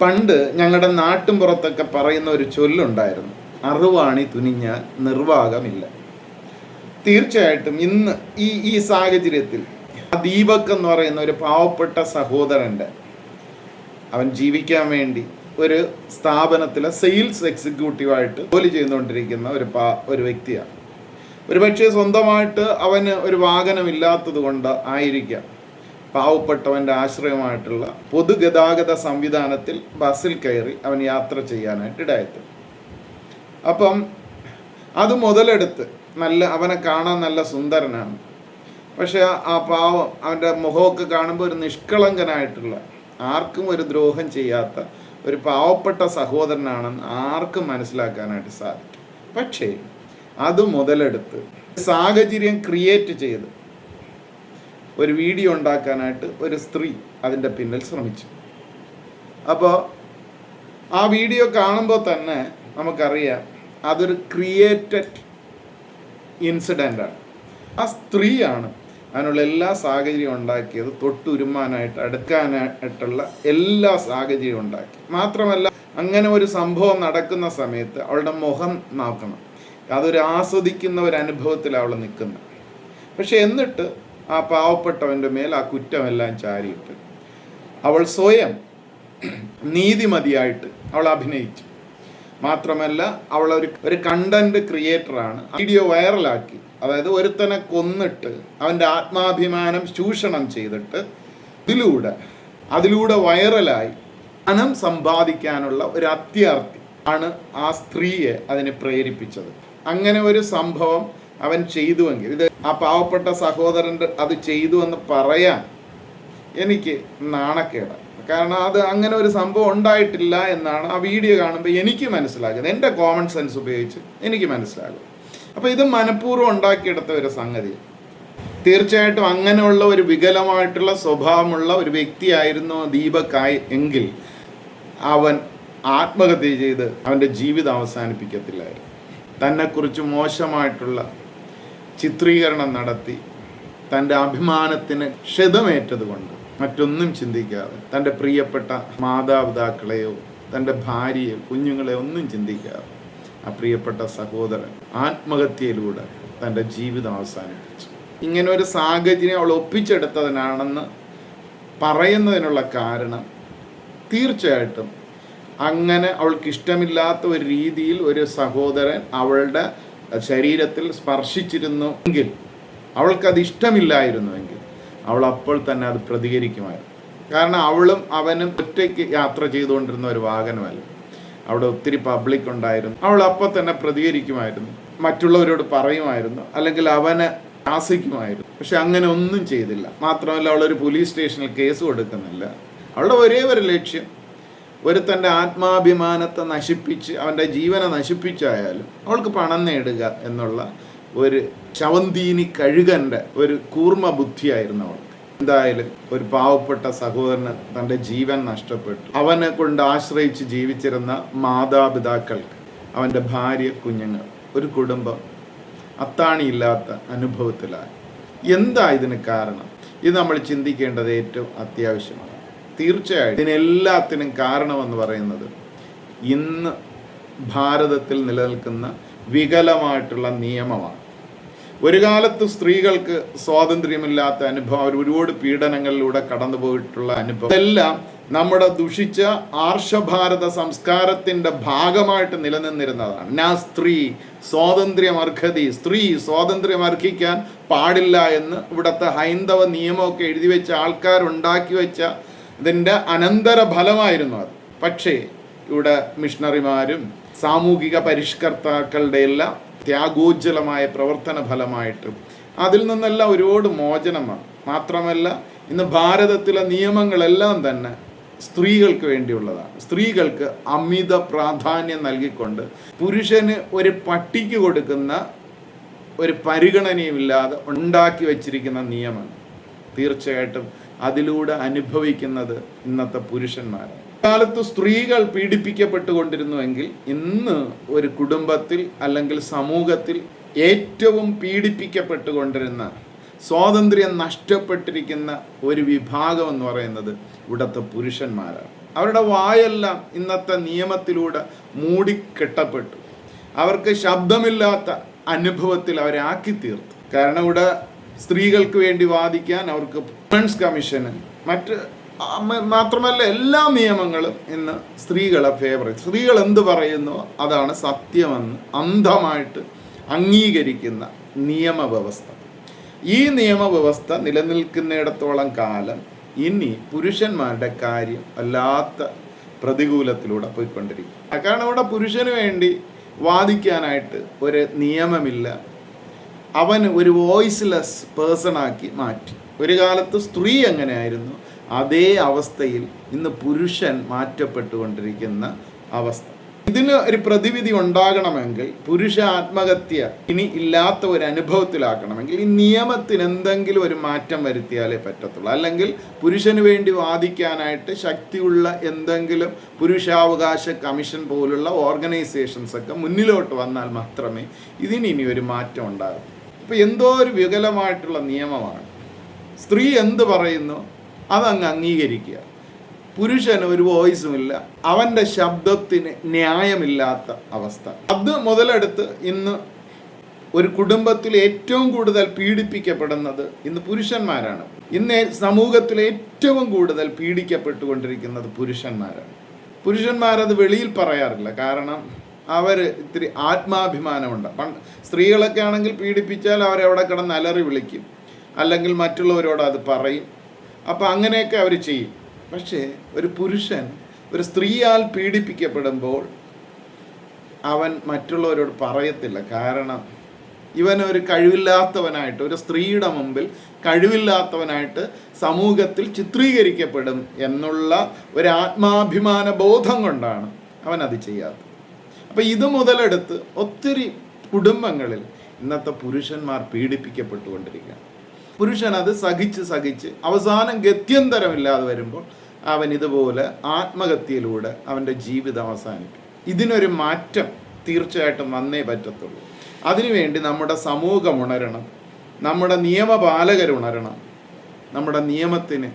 പണ്ട് ഞങ്ങളുടെ നാട്ടും പുറത്തൊക്കെ പറയുന്ന ഒരു ചൊല്ലുണ്ടായിരുന്നു. അറിവാണി തുനിഞ്ഞ നിർവാഹമില്ല. തീർച്ചയായിട്ടും ഇന്ന് ഈ ഈ സാഹചര്യത്തിൽ ദീപക് എന്ന് പറയുന്ന ഒരു പാവപ്പെട്ട സഹോദരന്റെ അവൻ ജീവിക്കാൻ വേണ്ടി ഒരു സ്ഥാപനത്തിലെ സെയിൽസ് എക്സിക്യൂട്ടീവായിട്ട് ജോലി ചെയ്തുകൊണ്ടിരിക്കുന്ന ഒരു പാ ഒരു വ്യക്തിയാണ്. ഒരുപക്ഷെ സ്വന്തമായിട്ട് അവന് ഒരു വാഹനമില്ലാത്തത് കൊണ്ട് ആയിരിക്കാം. പാവപ്പെട്ടവന്റെ ആശ്രയമായിട്ടുള്ള പൊതുഗതാഗത സംവിധാനത്തിൽ ബസ്സിൽ കയറി അവൻ യാത്ര ചെയ്യാനായിട്ട് ഇടയായത് അപ്പം അത് മുതലെടുത്ത് നല്ല അവനെ കാണാൻ നല്ല സുന്ദരനാണ്. പക്ഷെ ആ പാവം അവന്റെ മുഖമൊക്കെ കാണുമ്പോൾ ഒരു നിഷ്കളങ്കനായിട്ടുള്ള ആർക്കും ഒരു ദ്രോഹം ചെയ്യാത്ത ഒരു പാവപ്പെട്ട സഹോദരനാണെന്ന് ആർക്കും മനസ്സിലാക്കാനായിട്ട് സാധിക്കും. പക്ഷേ അത് മുതലെടുത്ത് സാഹചര്യം ക്രിയേറ്റ് ചെയ്ത് ഒരു വീഡിയോ ഉണ്ടാക്കാനായിട്ട് ഒരു സ്ത്രീ അതിന്റെ പിന്നിൽ ശ്രമിച്ചു. അപ്പോൾ ആ വീഡിയോ കാണുമ്പോൾ തന്നെ നമുക്കറിയാം അതൊരു ക്രിയേറ്റഡ് ഇൻസിഡന്റാണ് ആ സ്ത്രീയാണ് അതിനുള്ള എല്ലാ സാഹചര്യവും ഉണ്ടാക്കിയത് തൊട്ടുരുമാനായിട്ട് അടുക്കാനായിട്ടുള്ള എല്ലാ സാഹചര്യവും ഉണ്ടാക്കി. മാത്രമല്ല അങ്ങനെ ഒരു സംഭവം നടക്കുന്ന സമയത്ത് അവളുടെ മുഖം നോക്കണം. അതൊരു ആസ്വദിക്കുന്ന ഒരു അനുഭവത്തിൽ അവൾ നിൽക്കുന്നത്. പക്ഷെ എന്നിട്ട് ആ പാവപ്പെട്ടവന്റെ മേൽ ആ കുറ്റമെല്ലാം ചാരിയിട്ട് അവൾ സ്വയം നീതിമതിയായിട്ട് അവൾ അഭിനയിച്ചു. മാത്രമല്ല അവൾ ഒരു ഒരു കണ്ടന്റ് ക്രിയേറ്ററാണ് വീഡിയോ വൈറലാക്കി. അതായത് ഒരുത്തനെ കൊന്നിട്ട് അവന്റെ ആത്മാഭിമാനം ചൂഷണം ചെയ്തിട്ട് ഇതിലൂടെ അതിലൂടെ വൈറലായി ധനം സമ്പാദിക്കാനുള്ള ഒരു അത്യാർത്ഥി ആണ് ആ സ്ത്രീയെ അതിനെ പ്രേരിപ്പിച്ചത്. അങ്ങനെ ഒരു സംഭവം അവൻ ചെയ്തുവെങ്കിൽ. ഇത് ആ പാവപ്പെട്ട സഹോദരന്റെ അത് ചെയ്തു എന്ന് പറയാൻ എനിക്ക് നാണക്കേടാണ് കാരണം അത് അങ്ങനെ ഒരു സംഭവം ഉണ്ടായിട്ടില്ല എന്നാണ് ആ വീഡിയോ കാണുമ്പോൾ എനിക്ക് മനസ്സിലാകുന്നത്. എന്റെ കോമൺ സെൻസ് ഉപയോഗിച്ച് എനിക്ക് മനസ്സിലാകും. അപ്പോൾ ഇത് മനഃപൂർവം ഉണ്ടാക്കിയെടുത്ത ഒരു സംഗതി. തീർച്ചയായിട്ടും അങ്ങനെയുള്ള ഒരു വികലമായിട്ടുള്ള സ്വഭാവമുള്ള ഒരു വ്യക്തിയായിരുന്നു ദീപക്കായി എങ്കിൽ അവൻ ആത്മഹത്യ ചെയ്ത് അവന്റെ ജീവിതം അവസാനിപ്പിക്കത്തില്ലായിരുന്നു. തന്നെക്കുറിച്ച് മോശമായിട്ടുള്ള ചിത്രീകരണം നടത്തി തന്റെ അഭിമാനത്തിന് ക്ഷതമേറ്റതുകൊണ്ട് മറ്റൊന്നും ചിന്തിക്കാതെ തന്റെ പ്രിയപ്പെട്ട മാതാപിതാക്കളെയോ തന്റെ ഭാര്യയെ കുഞ്ഞുങ്ങളെ ഒന്നും ചിന്തിക്കാതെ ആ പ്രിയപ്പെട്ട സഹോദരൻ ആത്മഹത്യയിലൂടെ തന്റെ ജീവിതം അവസാനിപ്പിച്ചു. ഇങ്ങനെ ഒരു സാഹചര്യം അവൾ ഒപ്പിച്ചെടുത്തതിനാണെന്ന് പറയുന്നതിനുള്ള കാരണം തീർച്ചയായിട്ടും അങ്ങനെ അവൾക്ക് ഇഷ്ടമില്ലാത്ത ഒരു രീതിയിൽ ഒരു സഹോദരൻ അവളുടെ ശരീരത്തിൽ സ്പർശിച്ചിരുന്നു എങ്കിൽ അവൾക്കത് ഇഷ്ടമില്ലായിരുന്നുവെങ്കിൽ അവൾ അപ്പോൾ തന്നെ അത് പ്രതികരിക്കുമായിരുന്നു. കാരണം അവളും അവനും ഒറ്റയ്ക്ക് യാത്ര ചെയ്തുകൊണ്ടിരുന്ന ഒരു വാഹനമല്ല. അവിടെ ഒത്തിരി പബ്ലിക് ഉണ്ടായിരുന്നു. അവൾ അപ്പോൾ തന്നെ പ്രതികരിക്കുമായിരുന്നു. മറ്റുള്ളവരോട് പറയുമായിരുന്നു. അല്ലെങ്കിൽ അവനെ ആസിക്കുമായിരുന്നു പക്ഷെ അങ്ങനെ ഒന്നും ചെയ്തില്ല. മാത്രമല്ല അവളൊരു പോലീസ് സ്റ്റേഷനിൽ കേസ് കൊടുക്കുന്നില്ല. അവളുടെ ഒരേ ഒരു ലക്ഷ്യം ഒരുത്തന്റെ ആത്മാഭിമാനത്തെ നശിപ്പിച്ച് അവന്റെ ജീവനെ നശിപ്പിച്ചായാലും അവൾക്ക് പണം നേടുക എന്നുള്ള ഒരു ശവന്തീനി കഴുകന്റെ ഒരു കൂർമ്മ ബുദ്ധിയായിരുന്നു അവൾക്ക്. എന്തായാലും ഒരു പാവപ്പെട്ട സഹോദരന് തന്റെ ജീവൻ നഷ്ടപ്പെട്ടു. അവനെ കൊണ്ട് ആശ്രയിച്ച് ജീവിച്ചിരുന്ന മാതാപിതാക്കൾക്ക് അവന്റെ ഭാര്യ കുഞ്ഞുങ്ങൾ ഒരു കുടുംബം അത്താണിയില്ലാത്ത അനുഭവത്തിലായി. എന്താ ഇതിന് കാരണം? ഇത് നമ്മൾ ചിന്തിക്കേണ്ടത് ഏറ്റവും അത്യാവശ്യമാണ്. തീർച്ചയായും ഇതിനെല്ലാത്തിനും കാരണമെന്ന് പറയുന്നത് ഇന്ന് ഭാരതത്തിൽ നിലനിൽക്കുന്ന വികലമായിട്ടുള്ള നിയമമാണ്. ഒരു കാലത്ത് സ്ത്രീകൾക്ക് സ്വാതന്ത്ര്യമില്ലാത്ത അനുഭവം ഒരുപാട് പീഡനങ്ങളിലൂടെ കടന്നു പോയിട്ടുള്ള അനുഭവം. ഇതെല്ലാം നമ്മുടെ ദുഷിച്ച ആർഷഭാരത സംസ്കാരത്തിന്റെ ഭാഗമായിട്ട് നിലനിന്നിരുന്നതാണ്. ഞാൻ സ്ത്രീ സ്വാതന്ത്ര്യം അർഹതി സ്ത്രീ സ്വാതന്ത്ര്യം അർഹിക്കാൻ പാടില്ല എന്ന് ഇവിടുത്തെ ഹൈന്ദവ നിയമമൊക്കെ എഴുതി വെച്ച ആൾക്കാരുണ്ടാക്കി വെച്ച ഇതിന്റെ അനന്തര ഫലമായിരുന്നു അത്. പക്ഷേ ഇവിടെ മിഷണറിമാരും സാമൂഹിക പരിഷ്കർത്താക്കളുടെ എല്ലാം ത്യാഗോജ്ജലമായ പ്രവർത്തന ഫലമായിട്ടും അതിൽ നിന്നെല്ലാം ഒരുപാട് മോചനമാണ് മാത്രമല്ല ഇന്ന് ഭാരതത്തിലെ നിയമങ്ങളെല്ലാം തന്നെ സ്ത്രീകൾക്ക് വേണ്ടിയുള്ളതാണ്. സ്ത്രീകൾക്ക് അമിത പ്രാധാന്യം നൽകിക്കൊണ്ട് പുരുഷന് ഒരു പട്ടിക്ക് കൊടുക്കുന്ന ഒരു പരിഗണനയുമില്ലാതെ ഉണ്ടാക്കി വച്ചിരിക്കുന്ന നിയമം. തീർച്ചയായിട്ടും അതിലൂടെ അനുഭവിക്കുന്നത് ഇന്നത്തെ പുരുഷന്മാരാണ്. കാലത്ത് സ്ത്രീകൾ പീഡിപ്പിക്കപ്പെട്ടുകൊണ്ടിരുന്നുവെങ്കിൽ ഇന്ന് ഒരു കുടുംബത്തിൽ അല്ലെങ്കിൽ സമൂഹത്തിൽ ഏറ്റവും പീഡിപ്പിക്കപ്പെട്ടുകൊണ്ടിരുന്ന സ്വാതന്ത്ര്യം നഷ്ടപ്പെട്ടിരിക്കുന്ന ഒരു വിഭാഗം എന്ന് പറയുന്നത് ഇവിടുത്തെ പുരുഷന്മാരാണ്. അവരുടെ വായെല്ലാം ഇന്നത്തെ നിയമത്തിലൂടെ മൂടിക്കെട്ടപ്പെട്ടു. അവർക്ക് ശബ്ദമില്ലാത്ത അനുഭവത്തിൽ അവരെ ആക്കി തീർത്തു കാരണം ഇവിടെ സ്ത്രീകൾക്ക് വേണ്ടി വാദിക്കാൻ അവർക്ക് വിമൻസ് കമ്മീഷന് മറ്റ് മാത്രമല്ല എല്ലാ നിയമങ്ങളും ഇന്ന് സ്ത്രീകളെ ഫേവർ സ്ത്രീകൾ എന്ത് പറയുന്നു? അതാണ് സത്യമെന്ന് അന്ധമായിട്ട് അംഗീകരിക്കുന്ന നിയമവ്യവസ്ഥ. ഈ നിയമവ്യവസ്ഥ നിലനിൽക്കുന്നിടത്തോളം കാലം ഇനി പുരുഷന്മാരുടെ കാര്യം വല്ലാത്ത പ്രതികൂലത്തിലൂടെ പോയിക്കൊണ്ടിരിക്കും. കാരണം ഇവിടെ പുരുഷന് വേണ്ടി വാദിക്കാനായിട്ട് ഒരു നിയമമില്ല. അവൻ ഒരു വോയിസ്ലെസ് പേഴ്സണാക്കി മാറ്റി. ഒരു കാലത്ത് സ്ത്രീ എങ്ങനെയായിരുന്നു? അതേ അവസ്ഥയിൽ ഇന്ന് പുരുഷൻ മാറ്റപ്പെട്ടുകൊണ്ടിരിക്കുന്ന അവസ്ഥ. ഇതിന് ഒരു പ്രതിവിധി ഉണ്ടാകണമെങ്കിൽ പുരുഷ ആത്മഹത്യ ഇനി ഇല്ലാത്ത ഒരു അനുഭവത്തിലാക്കണമെങ്കിൽ ഈ നിയമത്തിന് എന്തെങ്കിലും ഒരു മാറ്റം വരുത്തിയാലേ പറ്റത്തുള്ളൂ. അല്ലെങ്കിൽ പുരുഷന് വേണ്ടി വാദിക്കാനായിട്ട് ശക്തിയുള്ള എന്തെങ്കിലും പുരുഷാവകാശ കമ്മീഷൻ പോലുള്ള ഓർഗനൈസേഷൻസ് ഒക്കെ മുന്നിലോട്ട് വന്നാൽ മാത്രമേ ഇതിന് ഇനി ഒരു മാറ്റം ഉണ്ടാകൂ ഇപ്പൊ എന്തോ ഒരു വികലമായിട്ടുള്ള നിയമമാണ്. സ്ത്രീ എന്ത് പറയുന്നു? അതങ്ങ് അംഗീകരിക്കുക. പുരുഷന് ഒരു വോയിസും ഇല്ല. അവന്റെ ശബ്ദത്തിന് ന്യായമില്ലാത്ത അവസ്ഥ. അത് മുതലെടുത്ത് ഇന്ന് ഒരു കുടുംബത്തിൽ ഏറ്റവും കൂടുതൽ പീഡിപ്പിക്കപ്പെടുന്നത് ഇന്ന് പുരുഷന്മാരാണ്. ഇന്ന് സമൂഹത്തിൽ ഏറ്റവും കൂടുതൽ പീഡിക്കപ്പെട്ടുകൊണ്ടിരിക്കുന്നത് പുരുഷന്മാരാണ്. പുരുഷന്മാരത് വെളിയിൽ പറയാറില്ല. കാരണം അവർ ഇത്തിരി ആത്മാഭിമാനമുണ്ട്. പണ്ട് സ്ത്രീകളൊക്കെ ആണെങ്കിൽ പീഡിപ്പിച്ചാൽ അവരെവിടെ കിടന്ന് അലറി വിളിക്കും. അല്ലെങ്കിൽ മറ്റുള്ളവരോട് അത് പറയും. അപ്പോൾ അങ്ങനെയൊക്കെ അവർ ചെയ്യും. പക്ഷേ ഒരു പുരുഷൻ ഒരു സ്ത്രീയാൽ പീഡിപ്പിക്കപ്പെടുമ്പോൾ അവൻ മറ്റുള്ളവരോട് പറയത്തില്ല. കാരണം ഇവനൊരു കഴിവില്ലാത്തവനായിട്ട് ഒരു സ്ത്രീയുടെ മുമ്പിൽ കഴിവില്ലാത്തവനായിട്ട് സമൂഹത്തിൽ ചിത്രീകരിക്കപ്പെടും എന്നുള്ള ഒരു ആത്മാഭിമാന ബോധം കൊണ്ടാണ് അവൻ അത് ചെയ്യാത്തത്. അപ്പം ഇത് മുതലെടുത്ത് ഒത്തിരി കുടുംബങ്ങളിൽ ഇന്നത്തെ പുരുഷന്മാർ പീഡിപ്പിക്കപ്പെട്ടുകൊണ്ടിരിക്കുകയാണ്. പുരുഷൻ അത് സഹിച്ച് സഹിച്ച് അവസാനം ഗത്യന്തരമില്ലാതെ വരുമ്പോൾ അവൻ ഇതുപോലെ ആത്മഹത്യയിലൂടെ അവന്റെ ജീവിതം അവസാനിക്കും. ഇതിനൊരു മാറ്റം തീർച്ചയായിട്ടും വന്നേ പറ്റത്തുള്ളൂ. അതിനുവേണ്ടി നമ്മുടെ സമൂഹം ഉണരണം നമ്മുടെ നിയമപാലകർ ഉണരണം നമ്മുടെ നിയമത്തിന്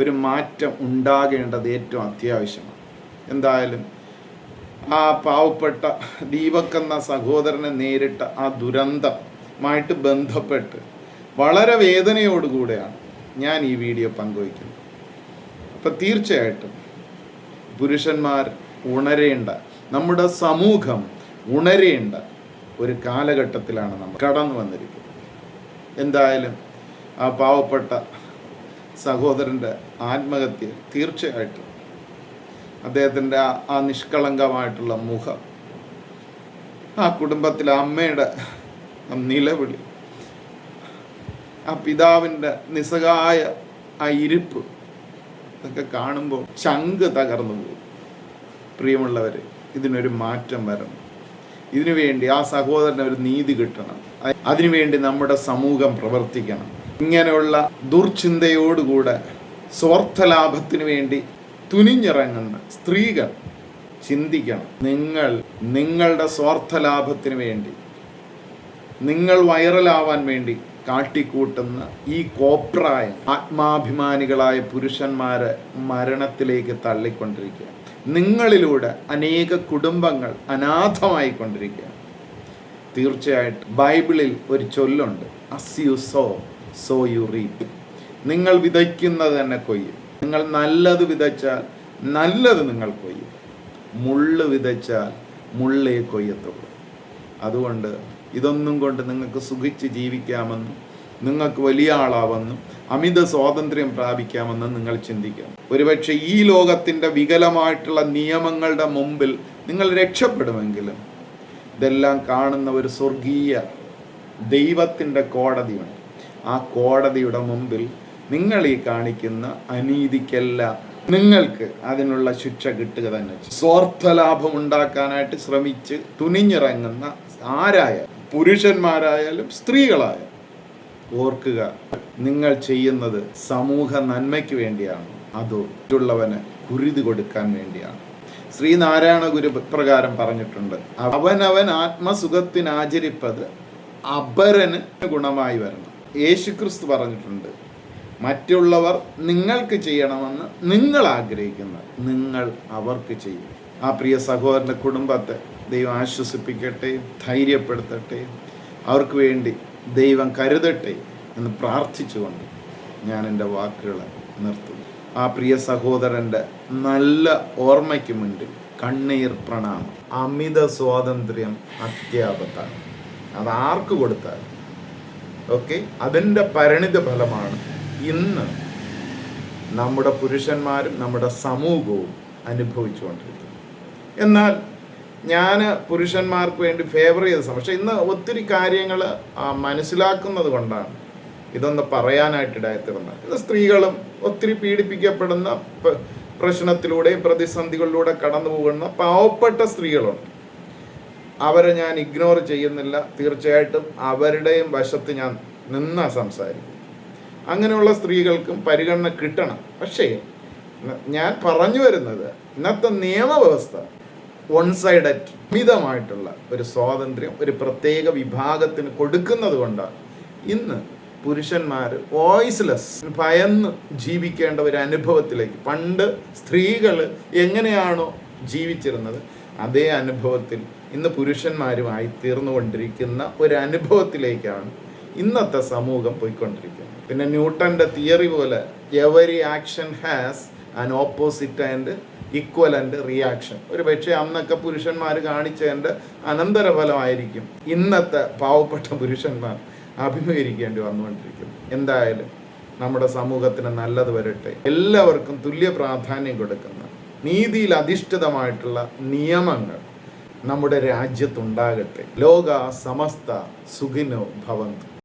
ഒരു മാറ്റം ഉണ്ടാകേണ്ടത് ഏറ്റവും അത്യാവശ്യമാണ്. എന്തായാലും ആ പാവപ്പെട്ട ദീപക് എന്ന സഹോദരനെ നേരിട്ട ആ ദുരന്തമായിട്ട് ബന്ധപ്പെട്ട് വളരെ വേദനയോടുകൂടെയാണ് ഞാൻ ഈ വീഡിയോ പങ്കുവയ്ക്കുന്നത്. അപ്പം തീർച്ചയായിട്ടും പുരുഷന്മാർ ഉണരേണ്ട നമ്മുടെ സമൂഹം ഉണരേണ്ട ഒരു കാലഘട്ടത്തിലാണ് നമ്മൾ കടന്നു വന്നിരിക്കുന്നത്. എന്തായാലും ആ പാവപ്പെട്ട സഹോദരന്റെ ആത്മഹത്യ തീർച്ചയായിട്ടും അദ്ദേഹത്തിന്റെ ആ നിഷ്കളങ്കമായിട്ടുള്ള മുഖം ആ കുടുംബത്തിലെ അമ്മയുടെ നിലവിളി ആ പിതാവിന്റെ നിസ്സഹായ ആ ഇരിപ്പ് ഇതൊക്കെ കാണുമ്പോൾ ചങ്ക് തകർന്നു പോകും. പ്രിയമുള്ളവർ ഇതിനൊരു മാറ്റം വരണം. ഇതിനു വേണ്ടി ആ സഹോദരന് ഒരു നീതി കിട്ടണം. അതിനുവേണ്ടി നമ്മുടെ സമൂഹം പ്രവർത്തിക്കണം. ഇങ്ങനെയുള്ള ദുർചിന്തയോടുകൂടെ സ്വാർത്ഥ ലാഭത്തിന് വേണ്ടി തുനിഞ്ഞിറങ്ങുന്ന സ്ത്രീകൾ ചിന്തിക്കണം. നിങ്ങൾ നിങ്ങളുടെ സ്വാർത്ഥ ലാഭത്തിന് വേണ്ടി നിങ്ങൾ വൈറലാവാൻ വേണ്ടി കാട്ടിക്കൂട്ടുന്ന ഈ കോപ്രായ ആത്മാഭിമാനികളായ പുരുഷന്മാരെ മരണത്തിലേക്ക് തള്ളിക്കൊണ്ടിരിക്കുക. നിങ്ങളിലൂടെ അനേക കുടുംബങ്ങൾ അനാഥമായി കൊണ്ടിരിക്കുക തീർച്ചയായിട്ടും ബൈബിളിൽ ഒരു ചൊല്ലുണ്ട്. As you sow so you reap. നിങ്ങൾ വിതയ്ക്കുന്നത് തന്നെ കൊയ്യും. നിങ്ങൾ നല്ലത് വിതച്ചാൽ നല്ലത് നിങ്ങൾ കൊയ്യും. മുള്ള് വിതച്ചാൽ മുള്ളേ കൊയ്യത്തുള്ളൂ. അതുകൊണ്ട് ഇതൊന്നും കൊണ്ട് നിങ്ങൾക്ക് സുഖിച്ച് ജീവിക്കാമെന്നും നിങ്ങൾക്ക് വലിയ ആളാവെന്നും അമിത സ്വാതന്ത്ര്യം പ്രാപിക്കാമെന്നും നിങ്ങൾ ചിന്തിക്കാം. ഒരുപക്ഷെ ഈ ലോകത്തിന്റെ വികലമായിട്ടുള്ള നിയമങ്ങളുടെ മുമ്പിൽ നിങ്ങൾ രക്ഷപ്പെടുമെങ്കിലും ഇതെല്ലാം കാണുന്ന ഒരു സ്വർഗീയ ദൈവത്തിന്റെ കോടതിയുണ്ട്. ആ കോടതിയുടെ മുമ്പിൽ നിങ്ങൾ ഈ കാണിക്കുന്ന അനീതിക്കെല്ലാം നിങ്ങൾക്ക് അതിനുള്ള ശിക്ഷ കിട്ടുക തന്നെ സ്വാർത്ഥ ലാഭം ഉണ്ടാക്കാനായിട്ട് ശ്രമിച്ച് തുനിഞ്ഞിറങ്ങുന്ന ആരായ പുരുഷന്മാരായാലും സ്ത്രീകളായാലും ഓർക്കുക നിങ്ങൾ ചെയ്യുന്നത് സമൂഹ നന്മയ്ക്ക് വേണ്ടിയാണ്. അതോ മറ്റുള്ളവന് കുരുതി കൊടുക്കാൻ വേണ്ടിയാണ്. ശ്രീനാരായണ ഗുരു പ്രകാരം പറഞ്ഞിട്ടുണ്ട് അവനവൻ ആത്മസുഖത്തിന് ആചരിപ്പത് അപരന് ഗുണമായി വരണം. യേശുക്രിസ്തു പറഞ്ഞിട്ടുണ്ട് മറ്റുള്ളവർ നിങ്ങൾക്ക് ചെയ്യണമെന്ന് നിങ്ങൾ ആഗ്രഹിക്കുന്ന നിങ്ങൾ അവർക്ക് ചെയ്യും. ആ പ്രിയ സഹോദരന്റെ കുടുംബത്തെ ദൈവം ആശ്വസിപ്പിക്കട്ടെ ധൈര്യപ്പെടുത്തട്ടെ. അവർക്ക് വേണ്ടി ദൈവം കരുതട്ടെ എന്ന് പ്രാർത്ഥിച്ചുകൊണ്ട് ഞാൻ എന്റെ വാക്കുകൾ നിർത്തുന്നു. ആ പ്രിയ സഹോദരന്റെ നല്ല ഓർമ്മയ്ക്ക് മുന്നിൽ കണ്ണീർ പ്രണാമം. അമിത സ്വാതന്ത്ര്യം അത്യാപത്താണ്. അത് ആർക്ക് കൊടുത്താൽ ഓക്കെ? അതിന്റെ പരിണിത ഫലമാണ് ഇന്ന് നമ്മുടെ പുരുഷന്മാരും നമ്മുടെ സമൂഹവും അനുഭവിച്ചുകൊണ്ടിരിക്കുന്നത്. എന്നാൽ ഞാൻ പുരുഷന്മാർക്ക് വേണ്ടി ഫേവർ ചെയ്ത സമയം. പക്ഷേ ഇന്ന് ഒത്തിരി കാര്യങ്ങൾ മനസ്സിലാക്കുന്നത് കൊണ്ടാണ് ഇതൊന്ന് പറയാനായിട്ടിടയത്തിരുന്നത് ഇത് സ്ത്രീകളും ഒത്തിരി പീഡിപ്പിക്കപ്പെടുന്ന പ്രശ്നത്തിലൂടെയും പ്രതിസന്ധികളിലൂടെ കടന്നു പോകുന്ന പാവപ്പെട്ട സ്ത്രീകളുണ്ട്. അവരെ ഞാൻ ഇഗ്നോർ ചെയ്യുന്നില്ല. തീർച്ചയായിട്ടും അവരുടെയും വശത്ത് ഞാൻ നിന്നാ സംസാരിക്കും അങ്ങനെയുള്ള സ്ത്രീകൾക്കും പരിഗണന കിട്ടണം. പക്ഷേ ഞാൻ പറഞ്ഞു വരുന്നത് ഇന്നത്തെ നിയമവ്യവസ്ഥ വൺ സൈഡഡ് അമിതമായിട്ടുള്ള ഒരു സ്വാതന്ത്ര്യം ഒരു പ്രത്യേക വിഭാഗത്തിന് കൊടുക്കുന്നത് കൊണ്ടാണ്. ഇന്ന് പുരുഷന്മാർ വോയിസ്ലെസ് ഭയന്ന് ജീവിക്കേണ്ട ഒരു അനുഭവത്തിലേക്ക്. പണ്ട് സ്ത്രീകൾ എങ്ങനെയാണോ ജീവിച്ചിരുന്നത് അതേ അനുഭവത്തിൽ ഇന്ന് പുരുഷന്മാരുമായി തീർന്നുകൊണ്ടിരിക്കുന്ന ഒരു അനുഭവത്തിലേക്കാണ് ഇന്നത്തെ സമൂഹം പോയിക്കൊണ്ടിരിക്കുന്നത്. പിന്നെ ന്യൂട്ടന്റെ തിയറി പോലെ every action has an opposite and equivalent reaction ഒരു പക്ഷേ അന്നൊക്കെ പുരുഷന്മാർ കാണിച്ചതിന്റെ അനന്തരഫലമായിരിക്കും. ഇന്നത്തെ പാവപ്പെട്ട പുരുഷന്മാർ അഭിമുഖീകരിക്കേണ്ടി വന്നുകൊണ്ടിരിക്കുന്നു എന്തായാലും നമ്മുടെ സമൂഹത്തിന് നല്ലത് വരട്ടെ. എല്ലാവർക്കും തുല്യ പ്രാധാന്യം കൊടുക്കുന്ന നീതിയിൽ അധിഷ്ഠിതമായിട്ടുള്ള നിയമങ്ങൾ നമ്മുടെ രാജ്യത്തുണ്ടാകട്ടെ. ലോക സമസ്ത സുഖിനോ ഭവന്തു.